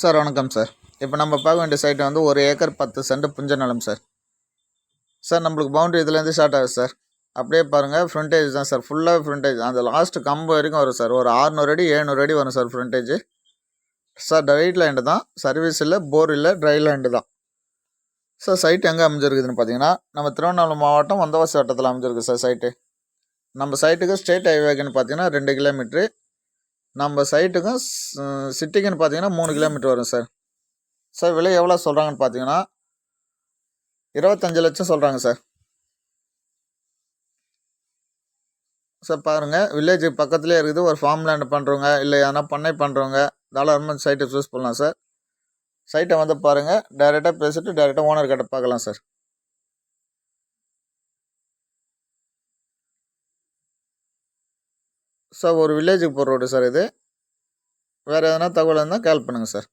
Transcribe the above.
Sir வணக்கம் sir. இப்போ நம்ம பார்க்க வேண்டிய சைட் வந்து ஒரு ஏக்கர் பத்து சென்ட் புஞ்ச நிலம் சார். சார் நம்மளுக்கு பவுண்டரி இதுலேருந்து ஸ்டார்ட் ஆகுது சார். அப்படியே பாருங்கள் ஃப்ரண்டேஜ் தான் சார். ஃபுல்லாக ஃப்ரண்டேஜ் அந்த லாஸ்ட் கம்பு வரைக்கும் வரும் சார். ஒரு ஆறுநூறு அடி ஏழ்நூறு அடி வரும் sir frontage sir tight land தான். சர்வீஸ் இல்லை போர் இல்லை ட்ரை லேண்டு தான். சார் சைட் எங்கே அமைஞ்சிருக்குதுன்னு பார்த்தீங்கன்னா நம்ம திருவண்ணாமலை மாவட்டம் வந்தவாசி வட்டத்தில் அமைஞ்சிருக்கு சார் சைட்டு நம்ம சைட்டுக்கு ஸ்டேட் ஹைவேக்குன்னு பார்த்தீங்கன்னா ரெண்டு கிலோமீட்ரு நம்ம சைட்டுக்கும் சிட்டிக்குன்னு பார்த்தீங்கன்னா மூணு கிலோமீட்டர் வரும் சார் சார் விலை எவ்வளோ சொல்கிறாங்கன்னு பார்த்தீங்கன்னா இருபத்தஞ்சு லட்சம் சொல்கிறாங்க சார் சார் பாருங்கள் வில்லேஜ் பக்கத்துலேயே இருக்குது. ஒரு ஃபார்ம் லேண்ட் பண்ணுறவங்க இல்லை எதனா பண்ணை பண்ணுறவங்க தாராளமாக சைட்டை சூஸ் பண்ணலாம் சார் சைட்டை வந்து பாருங்கள் டைரெக்டாக பேசிட்டு டைரெக்டாக ஓனர் கிட்ட பார்க்கலாம் சார் சார் ஒரு வில்லேஜுக்கு போகிற ரோடு சார் இது. வேறு எதனா தகவல் இருந்தால் கால் பண்ணுங்கள் சார்.